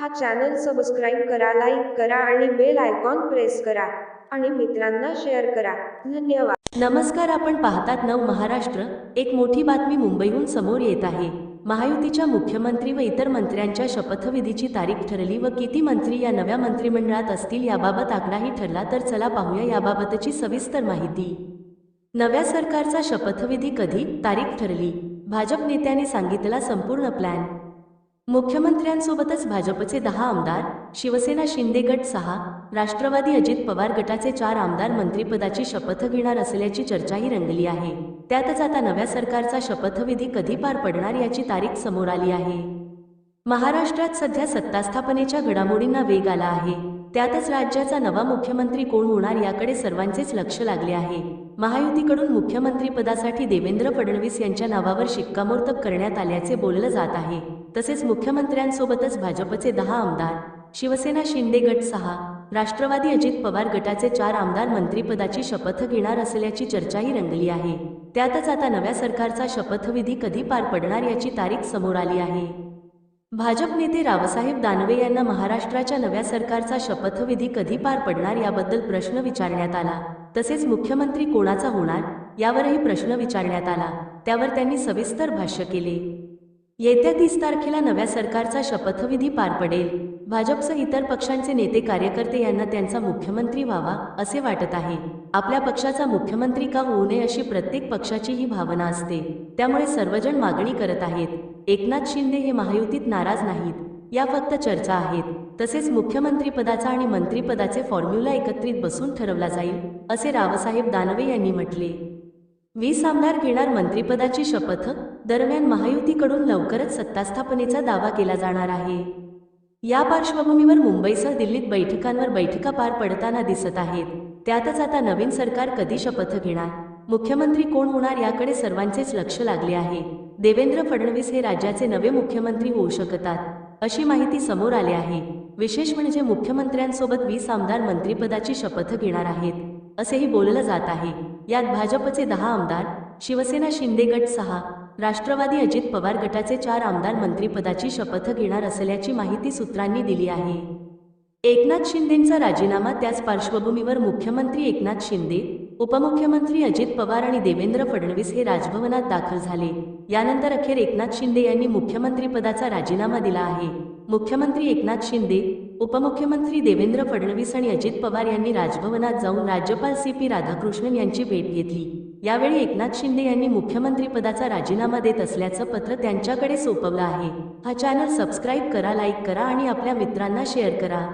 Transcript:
हा channel subscribe करा like करा आणि बेल आयकॉन प्रेस करा. आणि मित्रांना शेअर करा. धन्यवाद. नमस्कार आपण पाहतात नव महाराष्ट्र. एक मोठी बातमी मुंबईहून समोर येत आहे. महायुतीच्या मुख्यमंत्री व इतर मंत्र्यांच्या शपथविधीची तारीख ठरली व किती मंत्री या नव्या मंत्रिमंडळात असतील याबाबत आकडाही ठरला तर चला पाहूया याबाबतची सविस्तर माहिती. नव्या सरकारचा शपथविधी कधी? तारीख ठरली. भाजप नेत्याने सांगितला संपूर्ण प्लॅन मुख्यमंत्र्यांसोबतच भाजपचे दहा आमदार शिवसेना शिंदे गट सहा राष्ट्रवादी अजित पवार गटाचे चार आमदार मंत्रिपदाची शपथ घेणार असल्याची चर्चाही रंगली आहे. त्यातच आता नव्या सरकारचा शपथविधी कधी पार पडणार याची तारीख समोर आली आहे. महाराष्ट्रात सध्या सत्तास्थापनेच्या घडामोडींना वेग आला आहे. त्यातच राज्याचा नवा मुख्यमंत्री कोण होणार याकडे सर्वांचेच लक्ष लागले आहे. महायुतीकडून मुख्यमंत्रीपदासाठी देवेंद्र फडणवीस यांच्या नावावर शिक्कामोर्तब करण्यात आल्याचे बोललं जात आहे. तसेच मुख्यमंत्र्यांसोबतच भाजपचे दहा आमदार शिवसेना शिंदे गट सहा राष्ट्रवादी अजित पवार गटाचे चार आमदार मंत्रिपदाची शपथ घेणार असल्याची चर्चाही रंगली आहे. त्यातच आता नव्या सरकारचा शपथविधी कधी पार पडणार याची तारीख समोर आली आहे. भाजप नेते रावसाहेब दानवे यांना महाराष्ट्राच्या नव्या सरकारचा शपथविधी कधी पार पडणार याबद्दल प्रश्न विचारण्यात आला. तसेच मुख्यमंत्री कोणाचा होणार यावरही प्रश्न विचारण्यात आला. त्यावर त्यांनी सविस्तर भाष्य केले. येत्या तीस तारखेला नव्या सरकारचा शपथविधी पार पडेल. भाजपसह इतर पक्षांचे नेते कार्यकर्ते यांना त्यांचा मुख्यमंत्री व्हावा असे वाटत आहे. आपल्या पक्षाचा मुख्यमंत्री का होऊ नये अशी प्रत्येक पक्षाची ही भावना असते. त्यामुळे सर्वजण मागणी करत आहेत. एकनाथ शिंदे हे महायुतीत नाराज नाहीत. या फक्त चर्चा आहेत. तसेच मुख्यमंत्रीपदाचा आणि मंत्रिपदाचे फॉर्म्युला एकत्रित बसून ठरवला जाईल असे रावसाहेब दानवे यांनी म्हटले. वीस आमदार घेणार मंत्रीपदाची शपथ दरम्यान महायुतीकडून लवकरच सत्तास्थापनेचा दावा केला जाणार आहे. या पार्श्वभूमीवर मुंबईसह दिल्लीत बैठकांवर बैठका पार पडताना दिसत आहेत. त्यातच आता नवीन सरकार कधी शपथ घेणार? मुख्यमंत्री कोण होणार याकडे सर्वांचेच लक्ष लागले आहे. देवेंद्र फडणवीस हे राज्याचे नवे मुख्यमंत्री होऊ शकतात. अशी माहिती समोर आली आहे. विशेष म्हणजे मुख्यमंत्र्यांसोबत वीस आमदार मंत्रिपदाची शपथ घेणार आहेत असेही बोललं जात आहे. यात भाजपचे दहा आमदार शिवसेना शिंदे गट सहा राष्ट्रवादी अजित पवार गटाचे चार आमदार मंत्रिपदाची शपथ घेणार असल्याची माहिती सूत्रांनी दिली आहे. एकनाथ शिंदेंचा राजीनामा त्याच पार्श्वभूमीवर मुख्यमंत्री एकनाथ शिंदे उपमुख्यमंत्री अजित पवार आणि देवेंद्र फडणवीस हे राजभवनात दाखल झाले. यानंतर अखेर एकनाथ शिंदे यांनी मुख्यमंत्रीपदाचा राजीनामा दिला आहे. मुख्यमंत्री एकनाथ शिंदे उपमुख्यमंत्री देवेंद्र फडणवीस आणि अजित पवार यांनी राजभवनात जाऊन राज्यपाल सी पी राधाकृष्णन यांची भेट घेतली. यावेळी एकनाथ शिंदे यांनी मुख्यमंत्रीपदाचा राजीनामा देत असल्याचं पत्र त्यांच्याकडे सोपवलं आहे. हा चॅनल सबस्क्राईब करा लाईक करा आणि आपल्या मित्रांना शेअर करा.